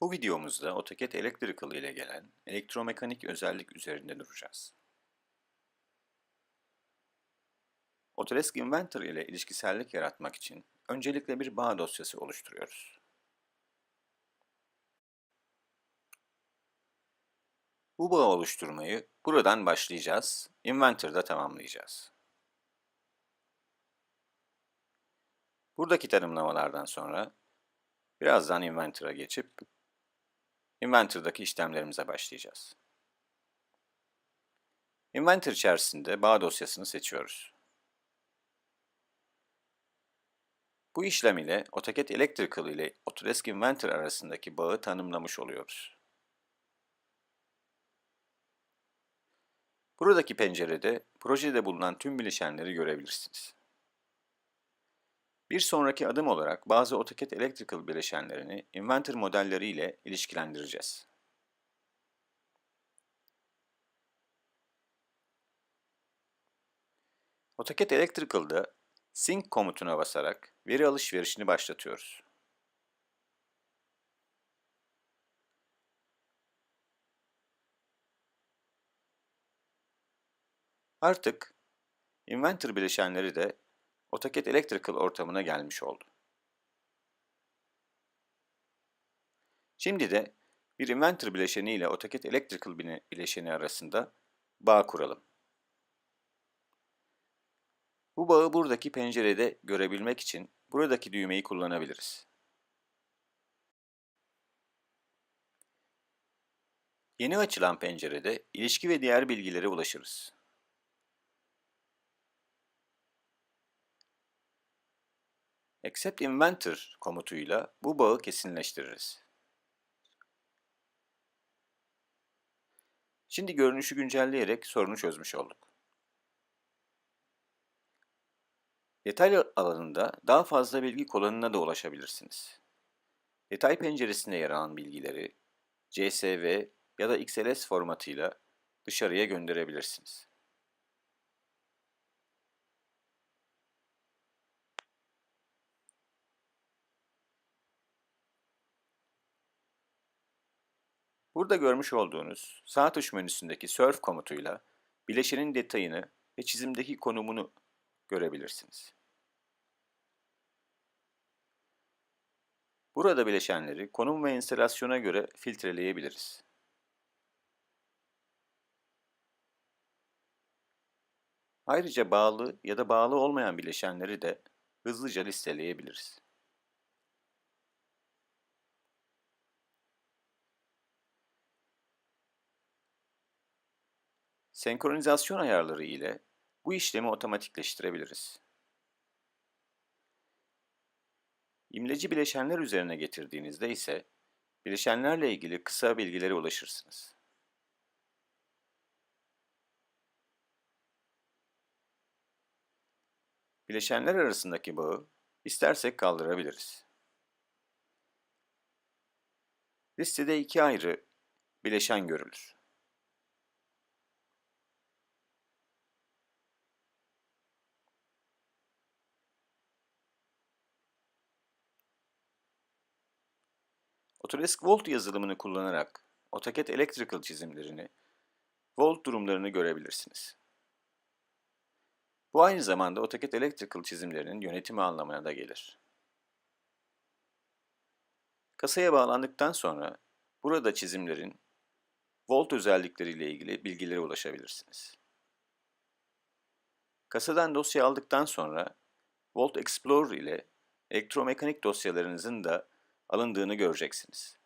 Bu videomuzda AutoCAD Electrical ile gelen elektromekanik özellik üzerinde duracağız. Autodesk Inventor ile ilişkisellik yaratmak için öncelikle bir bağ dosyası oluşturuyoruz. Bu bağı oluşturmayı buradan başlayacağız, Inventor'da tamamlayacağız. Buradaki tanımlamalardan sonra birazdan Inventor'a geçip Inventor'daki işlemlerimize başlayacağız. Inventor içerisinde bağ dosyasını seçiyoruz. Bu işlem ile AutoCAD Electrical ile Autodesk Inventor arasındaki bağı tanımlamış oluyoruz. Buradaki pencerede projede bulunan tüm bileşenleri görebilirsiniz. Bir sonraki adım olarak bazı AutoCAD Electrical bileşenlerini Inventor modelleri ile ilişkilendireceğiz. AutoCAD Electrical'da Sync komutuna basarak veri alışverişini başlatıyoruz. Artık Inventor bileşenleri de AutoCAD Electrical ortamına gelmiş oldu. Şimdi de bir Inventor bileşeni ile AutoCAD Electrical bileşeni arasında bağ kuralım. Bu bağı buradaki pencerede görebilmek için buradaki düğmeyi kullanabiliriz. Yeni açılan pencerede ilişki ve diğer bilgilere ulaşırız. Accept Inventor komutuyla bu bağı kesinleştiririz. Şimdi görünüşü güncelleyerek sorunu çözmüş olduk. Detay alanında daha fazla bilgi kolonuna da ulaşabilirsiniz. Detay penceresinde yer alan bilgileri CSV ya da XLS formatıyla dışarıya gönderebilirsiniz. Burada görmüş olduğunuz sağ tuş menüsündeki Surf komutuyla bileşenin detayını ve çizimdeki konumunu görebilirsiniz. Burada bileşenleri konum ve instalasyona göre filtreleyebiliriz. Ayrıca bağlı ya da bağlı olmayan bileşenleri de hızlıca listeleyebiliriz. Senkronizasyon ayarları ile bu işlemi otomatikleştirebiliriz. İmleci bileşenler üzerine getirdiğinizde ise bileşenlerle ilgili kısa bilgilere ulaşırsınız. Bileşenler arasındaki bağı istersek kaldırabiliriz. Listede iki ayrı bileşen görülür. Autodesk Volt yazılımını kullanarak AutoCAD Electrical çizimlerini, Volt durumlarını görebilirsiniz. Bu aynı zamanda AutoCAD Electrical çizimlerinin yönetimi anlamına da gelir. Kasaya bağlandıktan sonra burada çizimlerin Volt özellikleriyle ilgili bilgilere ulaşabilirsiniz. Kasadan dosya aldıktan sonra Volt Explorer ile elektromekanik dosyalarınızın da alındığını göreceksiniz.